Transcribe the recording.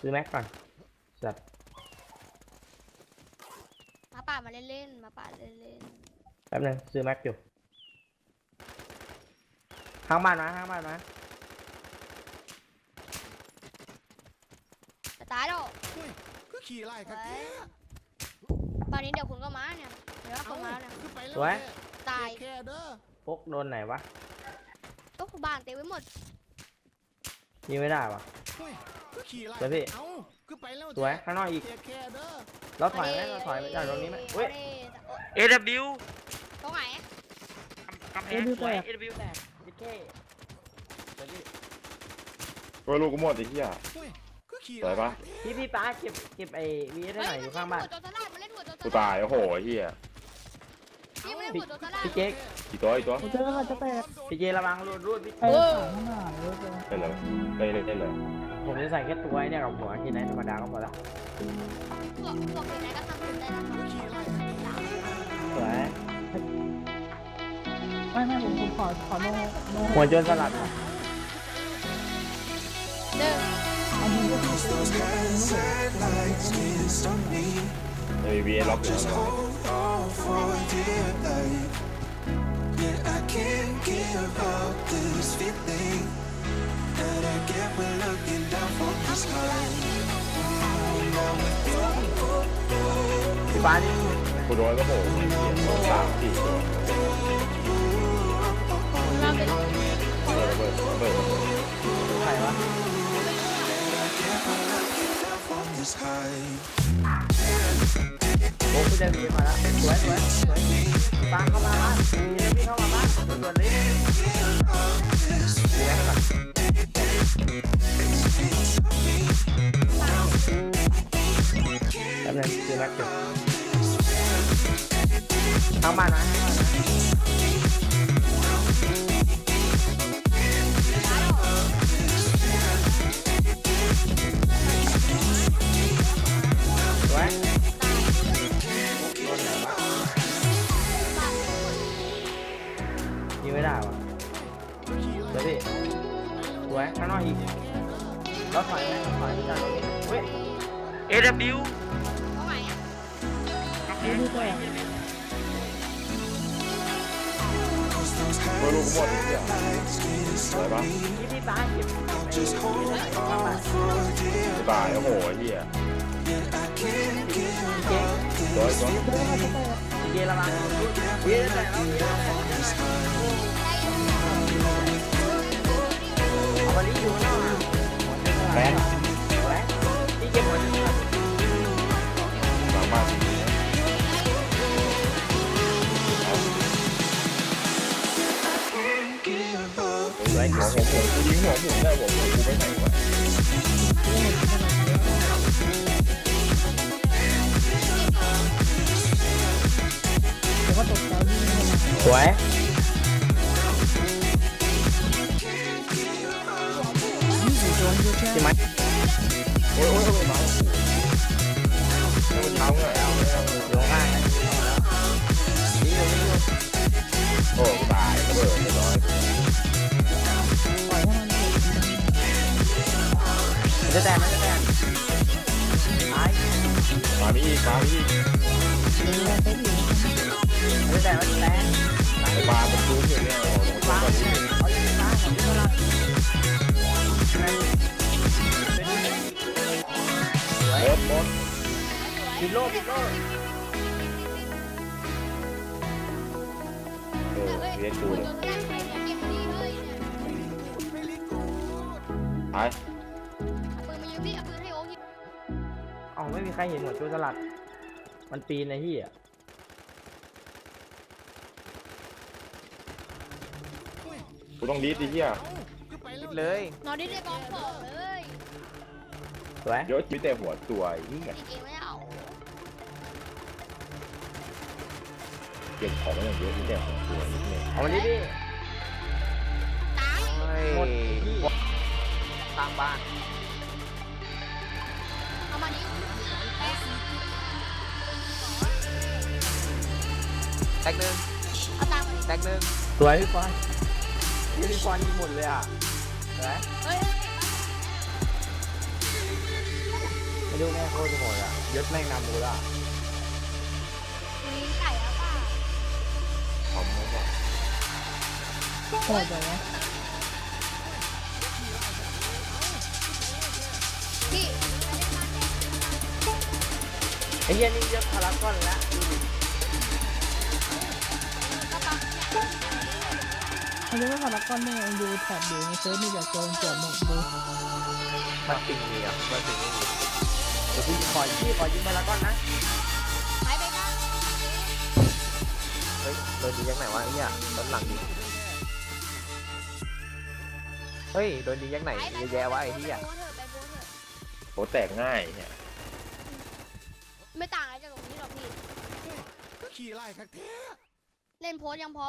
ซื้อแม็กก่อนสัตว์มาป่ามาเล่นๆมาป่าเล่นแป๊บนึงซื้อแม็กอยู่ข้างบ้านมาข้างบ้านมาๆจะตายแล้วก็ขี่ไล่ครับแกตอนนี้เดี๋ยวคุณก็มาเนี่ย เดี๋ยวคุณมาแล้วเนี่ยขึ้นไปแล้วสวยตายแค่เด้อพกโดนไหนวะตุ๊กบ้านเต็มไปหมดยิงไม่ได้วะก็ ขี่ไล่สวยพี่เอ้าขึ้นไปแล้วสวยข้างนอกอีกแค่แค่เด้อเราถอยไหมเราถอยไปจากตรงนี้ไหมเว้ยเอ้ย AW ตรงไหนกำแพงสวย AW แตกยิเก้เดี๋ยวพี่โอ้ยลูกกูหมดไอ้เหี้ยก็ขี่สวยปะ พี่พี่ป้าเก็บเก็บไอ้วีได้หน่อยอยู่ข้างบ้าน เฮ้ยมันเล่นหัวโจรสลัดมันเล่นหัวโจรสลัดกูตายโอ้โหไอ้เหี้ย พี่ไม่เล่นหัวโจรสลัดพี่เจ๊กกี่ ตัวอีกตัวผมเจอแล้วจะแตกพี่เจระวังรูดรูดพี่ไปเออข้างหน้าเลยเจอได้เลยได้เลยได้เลยผมจะใส่แค่ตัวไอ้เนี่ยกับหัวที่ไหนธรรมดาก็พอละพวกพวกไหนก็ทำคุณได้แล้วครับสวยไม่ไม่ผมผมขอขอโนโนหัวโจรสลัดหนึ่งอันนี้ก็คือเอวีล็อกอยู่แล้ว Yeah, I can't give up this feeling that I get when looking down from the sky. Now with you, พี่ป้านี่กูโดนก็โหไอ้เหี้ยโดนสามสี่ตัวเราเป็นเบิร์ดเบิร์ดเบิร์ดใครวะ down from the sky. โอ้คุณจะวีมาแล้วสวยสวยสวยพี่ป้าเข้า แป๊บนึงซื้อแม็กอยู่ข้างบ้านนะข้างบ้านนะสวยยิงไม่ได้วะเดี๋ยวพี่สวยข้างนอกอีกเราถอยไหมถอยจากตรงนี้เฮ้ย AW กำแพงสวยโอ้ยลูกกูหมดไอ้เหี้ยสวยปะพี่พี่ป้าเก็บไอ้วีได้หน่อยอยู่ข้างบ้านกูตายโอ้โหไอ้เหี้ย Yeah, I can't give เจ๊ตัวอีกตัวเจระวังเวียได้แล้วเอามาลีอยู่ข้านอกแบน up. สวยหัวหัวหมุนกูยิงหัวหมุนได้หัวหมุนกูไจะแตกมันจะแตกตายมามีอีกมามีอีกมีแรงเต้นอยู่มันจะแตกมันจะแตกไปลามันรู้อยู่เนี่ยโอ้โหฟ้ามันเนี่ยเอาอยู่ฟ้าของพี่ก็รับสวยหมดหมดปิดโลปิดโลเออเรียกูเลยเก็บดีเลยไป เอาปืนมายิงพี่เอาปืนให้โอ้ยิงเอ้าไม่มีใครเห็นหัวโจรสลัด มันปีนในที่อะกูต้องดีดดิเหี้ยเลยนอนได้ได้บอลบอกเลยสวยเดี๋ยวจิ้แต่หัวตัวไอ้เหี้ยยิงเองไม่เอาเก็บของไว้อย่างเยอะจิ้แต่หัวตัวนิดนึงเอามาดิพี่ ตาย หมดที่ทางบ้านเอามาดิ แป๊ะแตกหนึ่งเอาตังค์มาดิแตกหนึ่งสวยพี่ฟอนพี่พี่ฟอนยิงหมดเลยอะสวยเฮ้ยไม่รู้แม่งโคตรโหดอะยศแม่งนำกูละมีไก่แล้วป่ะผมไม่บอกโหดเลยนะ ไม่ได้มาแน่ไอ้เหี้ยนี่ยศพารากอนแล้วดูดิก็ปั๊มเนี่ยเขาเรียกว่าพารากอนเนี่ยดูแถบดูในเซิร์ฟมีแต่โจรเกือบหมดดูมันปิงมีอะมันปิงไม่มีเดี๋ยวกูขอพี่ขอยิงพารากอนนะหายไปบ้างเฮ้ยโดนดียังไหนวะไอ้เหี้ยโดนหลังดิเฮ้ยโดนดียังไหนหายไปเยอะแยะวะไอ้เหี้ยไปโบนเถอะไปโบนเถอะโหแตกง่ายเนี่ย ไม่ต่างอะไรจากตรงนี้หรอกพี่ก็ขี่ไล่คักแท้เล่นโพสต์ยังพอ